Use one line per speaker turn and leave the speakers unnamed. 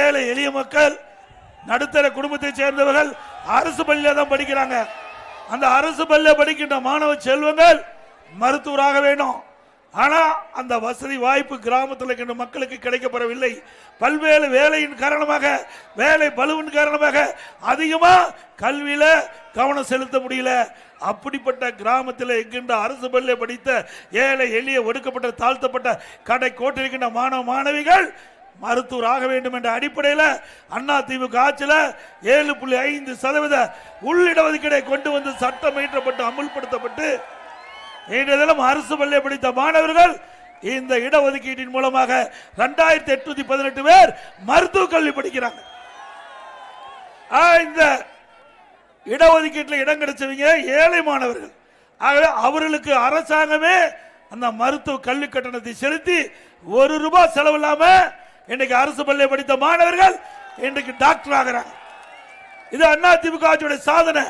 ஏழை எளிய மக்கள் நடுத்தர குடும்பத்தை சேர்ந்தவர்கள் அரசு பள்ளியில தான் படிக்கிறாங்க. அந்த அரசு பள்ளியில் படிக்கின்ற மாணவ செல்வங்கள் மருத்துவராக வேண்டும். ஆனால் அந்த வசதி வாய்ப்பு கிராமத்தில் இருக்கின்ற மக்களுக்கு கிடைக்கப்படவில்லை பல்வேறு வேலையின் காரணமாக வேலை பலுவின் காரணமாக அதிகமாக கல்வியில் கவனம் செலுத்த முடியல. அப்படிப்பட்ட கிராமத்தில் இருக்கின்ற அரசு பள்ளியை படித்த ஏழை எளிய ஒடுக்கப்பட்ட தாழ்த்தப்பட்ட கடை கோட்டிருக்கின்ற மாணவ மாணவிகள் மருத்துவர் ஆக வேண்டும் என்ற அடிப்படையில் அண்ணா திமுக ஆட்சியில் ஏழு புள்ளி ஐந்து சதவீத உள்ளிடஒதுக்கீடை கொண்டு வந்து சட்டம் இயற்றப்பட்டு அமுல்படுத்தப்பட்டு இன்றைய தினம் அரசு பள்ளியை படித்த மாணவர்கள் இந்த இடஒதுக்கீட்டின் மூலமாக ரெண்டாயிரத்தி எட்நூத்தி பதினெட்டு பேர் மருத்துவ கல்வி படிக்கிறாங்க. இந்த இடஒதுக்கீட்டில் இடம் கிடைச்சவங்க ஏழை மாணவர்கள். ஆகவே அவர்களுக்கு அரசாங்கமே அந்த மருத்துவ கல்வி கட்டணத்தை செலுத்தி ஒரு ரூபாய் செலவு இன்றைக்கு இன்னைக்கு அரசு பள்ளியை படித்த மாணவர்கள் இன்றைக்கு டாக்டர் ஆகிறாங்க. இது அண்ணா திமுக ஆட்சியோட சாதனை.